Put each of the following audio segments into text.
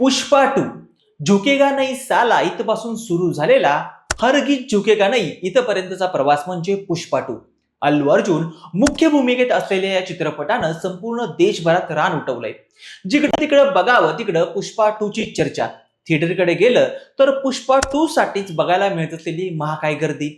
Pushpa to झुकेगा नाही साला इथपासून सुरू झालेला हरगीत झुकेगा नाही इथपर्यंतचा प्रवास म्हणजे पुष्पा टू अल्लू अर्जुन मुख्य भूमिकेत असलेल्या या चित्रपटानं संपूर्ण देशभरात रान उठवलंय. जिकडं तिकडं बघावं तिकडं पुष्पा टू ची चर्चा. थिएटरकडे गेलं तर पुष्पा टू साठीच बघायला मिळत असलेली महाकाय गर्दी.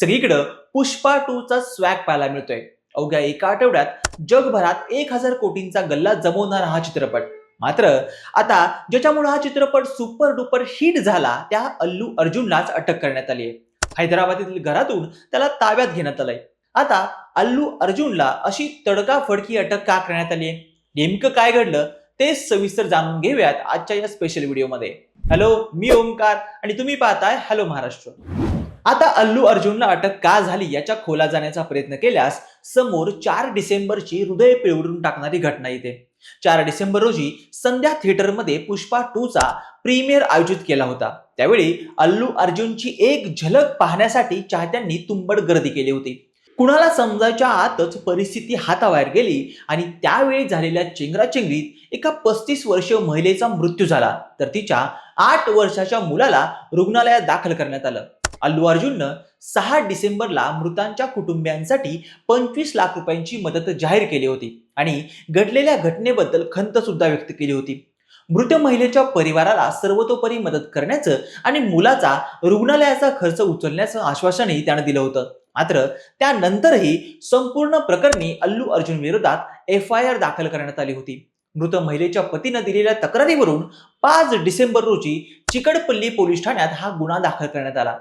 सगळीकडं पुष्पा टू चा स्वॅग पाहायला मिळतोय. अवघ्या एका आठवड्यात जगभरात एक हजार कोटींचा गल्ला जमवणारा हा चित्रपट. मात्र आता ज्याच्यामुळे हा चित्रपट सुपर डुपर हिट झाला त्या अल्लू अर्जुनलाच अटक करण्यात आली आहे. हैदराबादेतील घरातून त्याला ताब्यात घेण्यात आलंय. आता अल्लू अर्जुनला अशी तडकाफडकी अटक का करण्यात आली आहे? नेमकं काय घडलं? ते सविस्तर जाणून घेऊयात आजच्या या स्पेशल व्हिडिओमध्ये हॅलो मी ओमकार आणि तुम्ही पाहताय हॅलो महाराष्ट्र. आता अल्लू अर्जुनला अटक का झाली याच्या खोला जाण्याचा प्रयत्न केल्यास समोर चार डिसेंबरची हृदय पिळवून टाकणारी घटना येते चार डिसेंबर रोजी संध्या थिएटरमध्ये पुष्पा टूचा प्रीमियर आयोजित केला होता. त्यावेळी अल्लू अर्जुनची एक झलक पाहण्यासाठी चाहत्यांनी तुंबड गर्दी केली होती. कुणाला समजायच्या आतच परिस्थिती हाताबाहेर गेली आणि त्यावेळी झालेल्या चेंगराचेंगरीत एका पस्तीस वर्षीय महिलेचा मृत्यू झाला. तर तिच्या आठ वर्षाच्या मुलाला रुग्णालयात दाखल करण्यात आलं. अल्लू अर्जुननं सहा डिसेंबरला मृतांच्या कुटुंबियांसाठी पंचवीस लाख रुपयांची मदत जाहीर केली होती आणि घडलेल्या घटनेबद्दल खंत सुद्धा व्यक्त केली होती. मृत महिलेच्या परिवाराला सर्वतोपरी मदत करण्याचं आणि मुलाचा रुग्णालयाचा खर्च उचलण्याचं आश्वासनही त्यानं दिलं होतं. मात्र त्यानंतरही संपूर्ण प्रकरणी अल्लू अर्जुन विरोधात एफ आय आर दाखल करण्यात आली होती. मृत महिलेच्या पतीनं दिलेल्या तक्रारीवरून पाच डिसेंबर रोजी चिकडपल्ली पोलीस ठाण्यात हा गुन्हा दाखल करण्यात आला.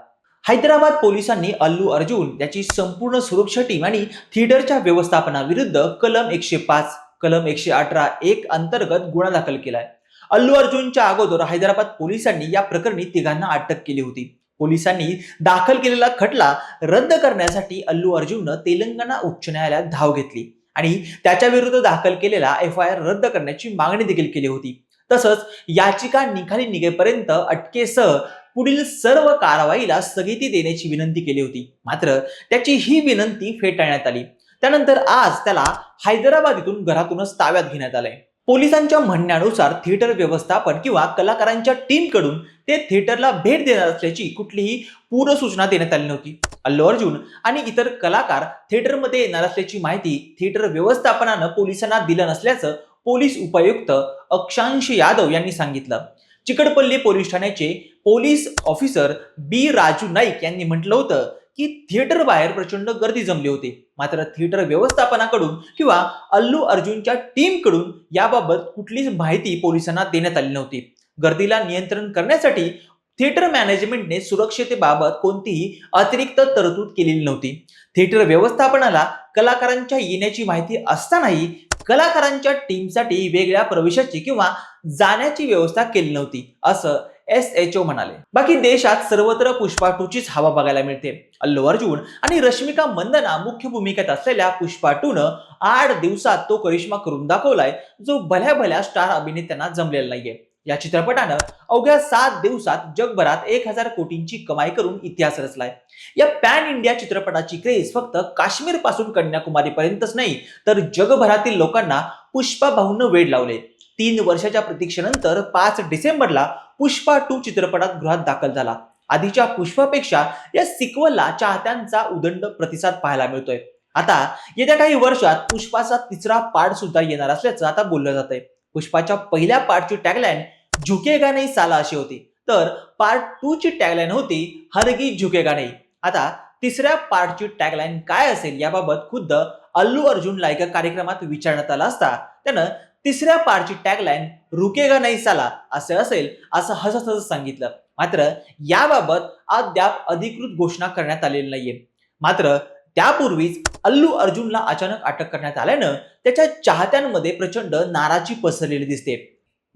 हैदराबाद पोलिसांनी अल्लू अर्जुन याची संपूर्ण सुरक्षा टीम आणि थिएटरच्या व्यवस्थापनाविरुद्ध कलम एकशे पाच कलम एकशे अठरा एक अंतर्गत गुन्हा दाखल केलाय. अल्लू अर्जुनच्या अगोदर हैदराबाद पोलिसांनी या प्रकरणी तिघांना अटक केली होती. पोलिसांनी दाखल केलेला खटला रद्द करण्यासाठी अल्लू अर्जुननं तेलंगणा उच्च न्यायालयात धाव घेतली आणि त्याच्या विरुद्ध दाखल केलेला एफ आय आर रद्द करण्याची मागणी देखील केली होती. तसंच याचिका निकाली निघेपर्यंत अटकेसह पुढील सर्व कारवाईला स्थगिती देण्याची विनंती केली होती. मात्र त्याची ही विनंती फेटाळण्यात आली. त्यानंतर आज त्याला हैदराबाद इथून घरातूनच ताब्यात घेण्यात आलंय. पोलिसांच्या म्हणण्यानुसार थिएटर व्यवस्थापन किंवा कलाकारांच्या टीमकडून ते थिएटरला भेट देणार असल्याची कुठलीही पूर्वसूचना देण्यात आली नव्हती. अल्लू अर्जुन आणि इतर कलाकार थिएटरमध्ये येणार असल्याची माहिती थिएटर व्यवस्थापनानं पोलिसांना दिलं नसल्याचं पोलीस उपायुक्त अक्षांश यादव यांनी सांगितलं. चिकडपल्ली पोलीस ठाण्याचे police officer B Raju Naik यांनी म्हटलं होतं की थिएटर बाहेर प्रचंड गर्दी जमली होती. मात्र थिएटर व्यवस्थापनाकडून किंवा अल्लू अर्जुनच्या टीमकडून याबाबत कुठलीच माहिती पोलिसांना देण्यात आली नव्हती. गर्दीला नियंत्रण करण्यासाठी थिएटर मॅनेजमेंटने सुरक्षतेबाबत कोणतीही अतिरिक्त तरतूद केलेली नव्हती. थिएटर व्यवस्थापनाला कलाकारांच्या येण्याची माहिती असतानाही कलाकारांच्या टीमसाठी वेगळ्या प्रवेशाची किंवा जाण्याची व्यवस्था केली नव्हती असं एस एच ओ म्हणाले. बाकी देशात सर्वत्र पुष्पा टूचीच हवा बघायला मिळते. अल्लू अर्जुन आणि रश्मिका मंदना मुख्य भूमिकेत असलेल्या पुष्पा टू आठ दिवसात तो करिश्मा करून दाखवलाय जो भल्या भल्या स्टार अभिनेत्यांना जमलेला नाहीये. या चित्रपटानं अवघ्या सात दिवसात जगभरात एक हजार कोटींची कमाई करून इतिहास रचलाय. या पॅन इंडिया चित्रपटाची क्रेज फक्त काश्मीरपासून कन्याकुमारीपर्यंतच नाही तर जगभरातील लोकांना पुष्पा भाऊनं वेळ लावले. तीन वर्षाच्या प्रतीक्षेनंतर पाच डिसेंबरला पुष्पा टू चित्रपटात गृहात दाखल झाला. आधीच्या पुष्पापेक्षा या सिक्वलला चाहत्यांचा उदंड प्रतिसाद पाहायला मिळतोय. आता येत्या काही वर्षात पुष्पाचा तिसरा पार्ट सुद्धा येणार असल्याचं आता बोललं जात आहे पुष्पाच्या पहिल्या पार्टची टॅगलाईन झुकेगा नाही साला अशी होती. तर पार्ट टू ची टॅगलाईन होती हरगी झुकेगा नाही आता तिसऱ्या पार्टची टॅगलाईन काय असेल याबाबत खुद्द अल्लू अर्जुनला एका कार्यक्रमात विचारण्यात आला असता. त्यानं तिसऱ्या पार्टची टॅगलाईन रुकेगा नाही साला असे असेल असं हसत हसत सांगितलं. मात्र याबाबत अद्याप अधिकृत घोषणा करण्यात आलेली नाहीये. मात्र त्यापूर्वीच अल्लू अर्जुनला अचानक अटक करण्यात आल्यानं त्याच्या चाहत्यांमध्ये प्रचंड नाराजी पसरलेली दिसते.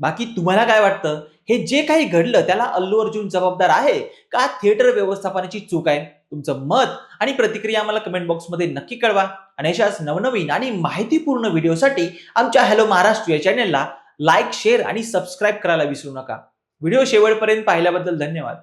बाकी तुम्हाला काय वाटतं? हे जे काही घडलं त्याला अल्लू अर्जुन जबाबदार आहे का थिएटर व्यवस्थापनाची चूक आहे? तुमचं मत आणि प्रतिक्रिया आम्हाला कमेंट बॉक्समध्ये नक्की कळवा. आणि अशाच नवनवीन आणि माहितीपूर्ण व्हिडिओसाठी आमच्या हॅलो महाराष्ट्र या चॅनेलला लाईक शेअर आणि सबस्क्राईब करायला विसरू नका. व्हिडिओ शेवटपर्यंत पाहिल्याबद्दल धन्यवाद.